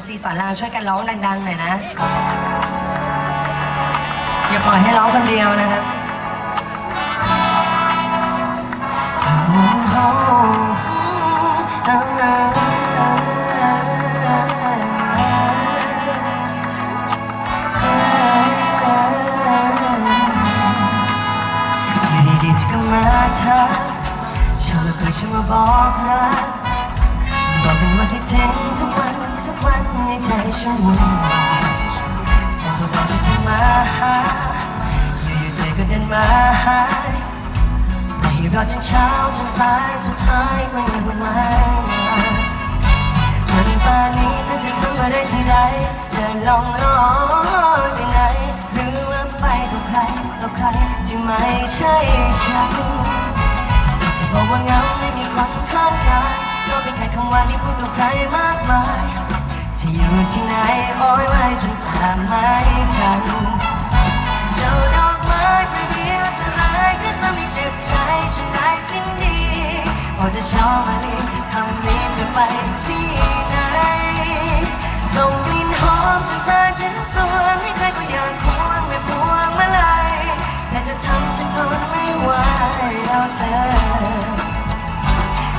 FC สอนรามช่วยกันร้องดังๆหน่อยนะ อย่าปล่อยให้ร้องคนเดียวนะครับอยู่ดีๆเธอก็มาทักชวนมาคุยชวนมาบอกรักบอกกันว่าคิดถึงทุกวัน ทุกวันในใจฉันวุ่นแต่พอตอนที่เธอมาหาอยู่ๆเธอก็เดินมาหาไม่รอจนเช้าจนสายสุดท้ายก็ยังวุ่นวาจนป่านนี้เธอจะทำอะไรที่ใดจะลองรอไปไหนหรือว่าไปกับใครกับใครที่ไม่ใช่ฉันที่จะบอกว่าเหงาไม่มีคนข้างกายก็เป็นแค่คำว่าที่พูดกับใครมากมาย ที่อยู่ที่ไหนโอ้ยไว้จนตามไม่ทันเจ้าดอกไม้ประเดียวจะหายก็ทำให้เจ็บใจฉันได้สิ่งดีพอจะชอบมาลีคำนี้จะไปที่ไหนส่งกลิ่นหอมจนสายฉันสวนให้ใครก็อยากควงไม่พวงมาลัยแต่จะทำฉันทนไม่ไหวแล้วเธอ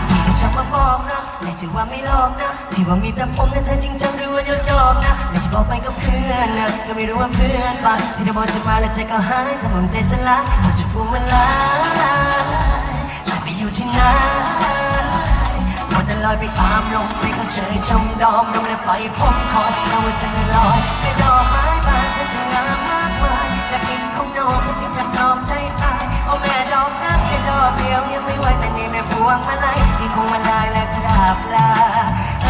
ที่เธอชอบมาบอกนะและถือว่าไม่หลอกนะ ที่ว่ามีแต่ผมกับเธอจริงจังหรือว่าหยอกหยอกนะและที่บอกไปกับเพื่อนนะก็ไม่รู้ว่าเพื่อนปะที่เธอบอกจะมาแล้วเธอก็หายทำผมใจสลายพอจะพูดมาลายจะไปอยู่ที่ไหนหมดแต่ลอยไปตามลมไม่เข้าเชยชมดอมลมและปล่อยผมคอยเอาว่าเธอลอยไปดอไม้บานก็จะงามมากมายแต่ปิดของโน้ก็ปิดแต่ดอกใจตายโอ้แม่ดอกรักแค่ดอกเดียวยังไม่ไหวแต่นี่แม่พวงมาลัย มีพวงมาลัยและกราบลาเอ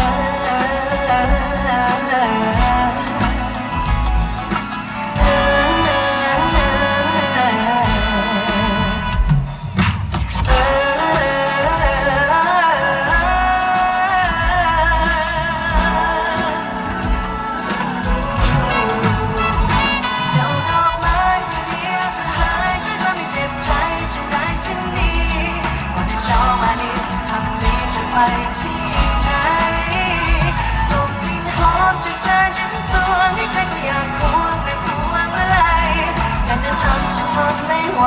เจ้าดอกไม้เดียวจะหายก็ทำให้เจ็บใจฉันได้สิ่งนี้ก่อนจะเช้ามานี้ ฉันสวงให้ใครก็อยากควงไม่พวงมาลัยแต่จะทำฉันทนไม่ไหว